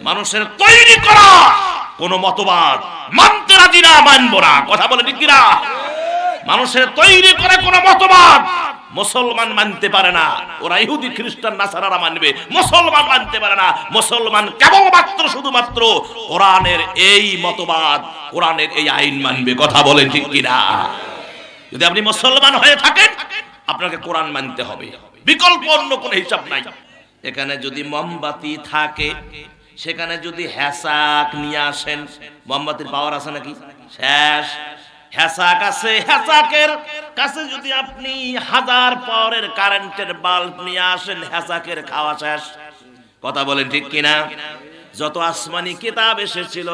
মানুষের তৈরি করা কোন মতবাদ মানতে রাজি না, মানবো না। কথা বলে কিনা? মানুষের তৈরি করে কোন মতবাদ মুসলমান মানতে পারে না। ওরা ইহুদি, খ্রিস্টান, নাসারারা মানবে। মুসলমান মানতে পারে না। মুসলমান কেবলমাত্র, শুধুমাত্র কোরআনের এই মতবাদ, কোরআনের এই আইন মানবে। কথা বলেন ঠিক কিনা? যদি আপনি মুসলমান হয়ে থাকেন, আপনাকে কোরআন মানতে হবে। বিকল্প অন্য কোনো হিসাব নাই। এখানে যদি মোমবাতি থাকে সেখানে যদি হ্যাসাক নিয়ে আসেন মোমবাতির পাওয়ার আছে নাকি? শেষ। হ্যাসাক আছে হ্যাসাকের কাছে যদি আপনি হাজার পাওয়ারের কারেন্টের বাল্ব নিয়ে আসেন হ্যাসাকের খাওয়া শেষ। কথা বলেন ঠিক কিনা? যত আসমানি কিতাব এসেছিল,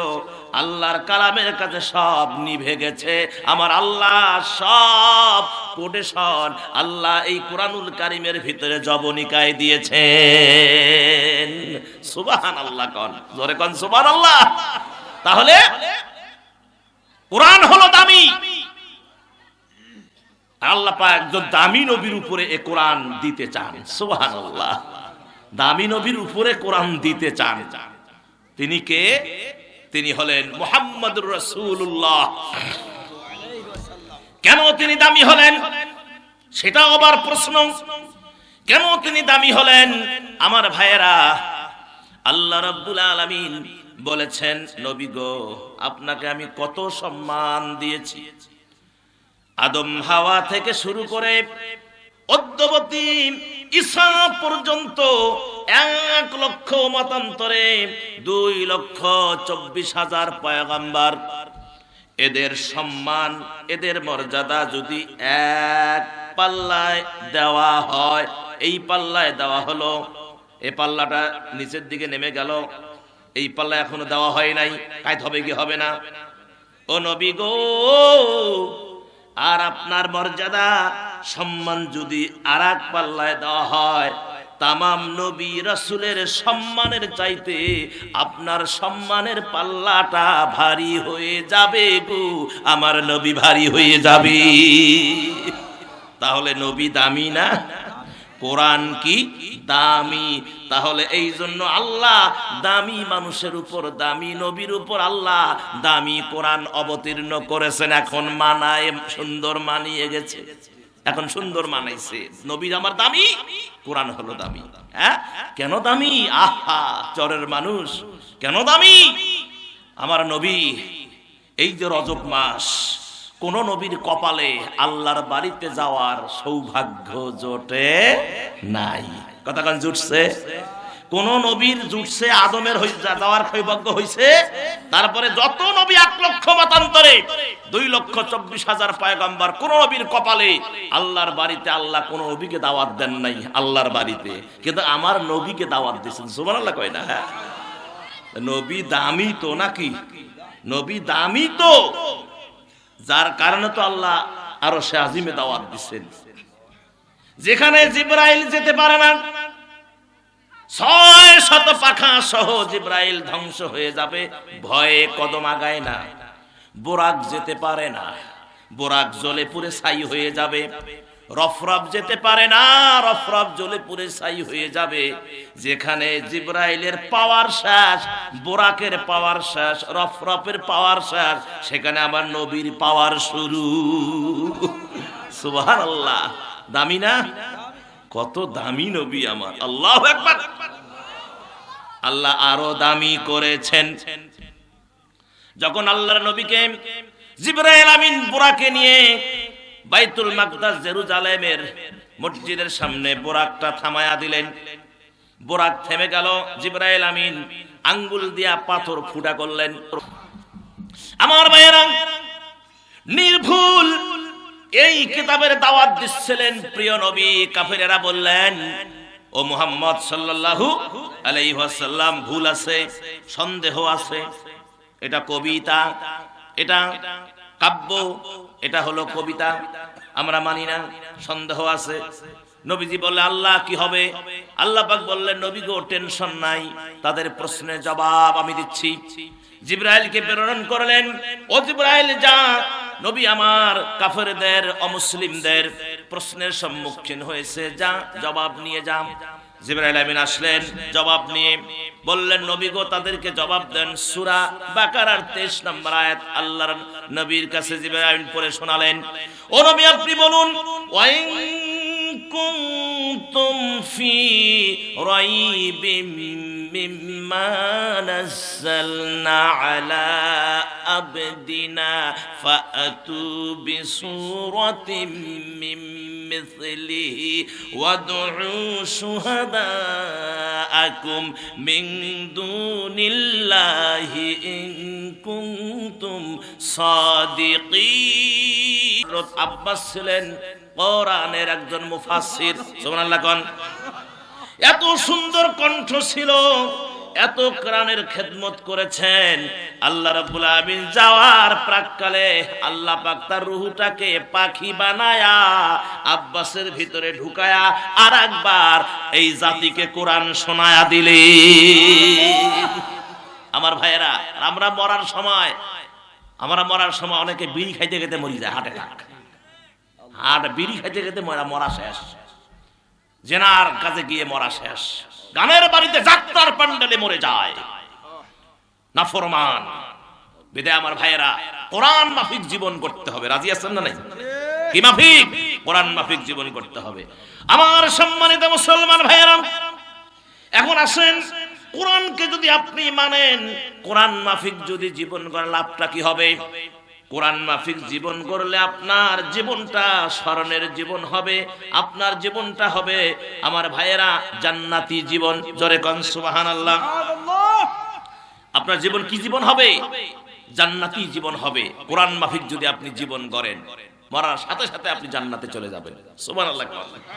আল্লাহর কালামের কাছে সব নিভে গেছে। আমার আল্লাহ সব কোটেশন আল্লাহ এই কোরআনুল কারিমের ভিতরে জবনিকায় দিয়েছেন। সুবাহান আল্লাহ কন, জোরে কন সুবাহান আল্লাহ তাহলে কোরআন হলো দামি। আল্লাহ পাক একজন দামি নবীর উপরে এ কোরআন দিতে চান। সুবাহান আল্লাহ দামি নবীর উপরে কোরআন দিতে চান চান। তিনি কে? তিনি হলেন মুহাম্মদুর রাসূলুল্লাহ। কেন তিনি দামি হলেন? সেটা আবার প্রশ্ন। কেন তিনি দামি হলেন? আমার ভাইয়েরা, আল্লাহ রাব্বুল আলামিন বলেছেন, নবী গো, আপনাকে আমি কত সম্মান দিয়েছি। আদম হাওয়া থেকে শুরু করে অদ্যবতী ঈসা পর্যন্ত এক লক্ষ মতান্তরে দুই লক্ষ চব্বিশ হাজার পয়গাম্বার। এদের সম্মান, এদের মর্যাদা যদি এক পাল্লায় দেওয়া হয়, এই পাল্লায় দেওয়া হলো। এই পাল্লাটা নিচের দিকে নেমে গেল। এই পাল্লা এখনও দেওয়া হয় নাই কাজ হবে কি হবে না? ও নবী গো, আর আপনার মর্যাদা সম্মান যদি আর এক পাল্লায় দেওয়া হয়, তামাম নবী রসুলের সম্মানের চাইতে আপনার সম্মানের পাল্লাটা ভারী হয়ে যাবে গো, আমার নবী ভারী হয়ে যাবে। তাহলে নবী দামি না? কোরআন কি দামি? তাহলে এই জন্য আল্লাহ দামি মানুষের উপর, দামি নবীর উপর আল্লাহ দামি কোরআন অবতীর্ণ করেছেন, এখন মানায়, সুন্দর মানিয়ে গেছে। এখন সুন্দর মানাইছে। নবীর আমার দামি, কোরআন হলো দামি। হ্যাঁ? কেন দামি? আহা, চরের মানুষ। কেন দামি? আমার নবী, এই যে রজব মাস, কোন নবীর কপালে আল্লাহর বাড়িতে যাওয়ার সৌভাগ্য জোটে নাই। কথা কান, জুটছে? কোন নবীর জুটছে, আদমের যাওয়ার সৌভাগ্য হইছে। তারপরে যত নবী এক লক্ষ মতান্তরে, দুই লক্ষ চব্বিশ হাজার পায়গাম্বার, কোন নবীর কপালে আল্লাহর বাড়িতে আল্লাহ কোন নবীকে দাওয়াত দেন নাই, আল্লাহর বাড়িতে। কিন্তু আমার নবীকে দাওয়াত দিয়েছেন। সুমান আল্লাহ কয় না হ্যাঁ? নবী দামি তো নাকি? নবী দামি তো। যার কারণে তো আল্লাহ আরও সে আজিমে দাওয়াত দিচ্ছেন। যেখানে জিব্রাইল যেতে পারে না ছয় শত পাখা সহ জিব্রাইল ধ্বংস হয়ে যাবে। ভয়ে কদম আগায় না। বোরাক যেতে পারে না। বোরাক জ্বলে পুরে ছাই হয়ে যাবে। রফরফ যেতে পারে না। রফরফ জ্বলে পুরে ছাই হয়ে যাবে। যেখানে জিব্রাইলের পাওয়ার শেষ, বোরাকের পাওয়ার শেষ, রফরফের পাওয়ার শেষ, সেখানে আমার নবীর পাওয়ার শুরু। সুবহানাল্লাহ। দামি না? কত দামি নবী আমার। আল্লাহ আল্লাহ আরও দামি করেছেন। যখন আল্লাহর নবীকে জিব্রাইল আমিন বুরাকে নিয়ে বাইতুল মাকদাস জেরুজালেমের মসজিদের সামনে বোরাকটা থামায়া দিলেন। বোরাক থেমে গেল, জিব্রাইল আমিন আঙ্গুল দিয়া পাথর ফুটা করলেন। আমার ভাইয়েরা এই কিতাবের দাওয়াত দিচ্ছিলেন প্রিয় নবী কাফেরেরা বললেন, ও মুহাম্মদ সাল্লাল্লাহু আলাইহি ওয়াসাল্লাম, ভুল আছে, সন্দেহ আছে। এটা কবিতা, এটা কাব্য, এটা হলো কবিতা। আমরা মানি না, সন্দেহ আছে। নবীজি বলে আল্লাহ, কি হবে? আল্লাহ পাক বললেন, নবী গো, টেনশন নাই, তাদের প্রশ্নের জবাব আমি দিচ্ছি। জিব্রাইলকে প্রেরণ করলেন। ও জিব্রাইল যা নবী আমার কাফেরদের, অমুসলিমদের প্রশ্নের সম্মুখীন হয়েছে। যা, জবাব নিয়ে যা। জিবরাইল আমিন আসলেন, জবাব নিয়ে বললেন, নবী গো, তাদেরকে জবাব দেন সূরা বাকারার 23 নম্বর আয়াত। আল্লাহর নবীর কাছে জিবরাইল আমিন পড়ে শোনালেন, ও নবী, আপনি বলুন, ওয়াইন কুনতুম ফি রাইবিম মিম্মা নাযালনা আলা আবদিনা ফাআতু বিসূরাতিম মিন মিথলিহি ওয়াদউ শুহাদাআকুম মিন দুনিল্লাহি ইন কুনতুম সাদিকিন হযরত আব্বাস ছিলেন কোরআনের একজন মুফাসসির, সুবহানাল্লাহ কোন। এত সুন্দর কণ্ঠ ছিল। এত কোরআনের খেদমত করেছেন। আল্লাহ রাব্বুল আমিন যাওয়ার প্রাককালে আল্লাহ পাক তার রুহুটাকে পাখি বানায়া আব্বাসের ভিতরে ঢুকায়া আর একবার এই জাতিকে কোরআন শোনায়া দিলে। আমার ভাইয়েরা, আমরা মরার সময়, আমরা মরার সময় অনেকে বিড়ি খাইতে খেতে মরি যায় হাটে টাক হাট, বিড়ি খাইতে খেতে মরা মরা শেষ। জেনার কাছে গিয়ে মরা শেষ। গানের বাড়িতে যাত্রার প্যান্ডেলে মরে যায়। নাফরমান বিদায় আমার ভাইয়েরা, কোরআন মাফিক জীবন করতে হবে। রাজি আছেন না নাই? কি মাফিক? কোরআন মাফিক জীবন করতে হবে। আমার সম্মানিত মুসলমান ভাইয়েরা, এখন আসেন, কোরআনকে যদি আপনি মানেন, কোরআন মাফিক যদি জীবন করেন লাভটা কি হবে? কোরআন মাফিক জীবন করলে আপনার জীবনটা স্মরণের জীবন হবে, আপনার জীবনটা হবে আমার ভাইয়েরা জান্নাতি জীবন। জরে কন সুবাহান আল্লাহ আপনার জীবন কি জীবন হবে? জান্নাতি জীবন হবে। কোরআন মাফিক যদি আপনি জীবন করেন, মরার সাথে সাথে আপনি জান্নাতে চলে যাবেন। সুবহানাল্লাহ।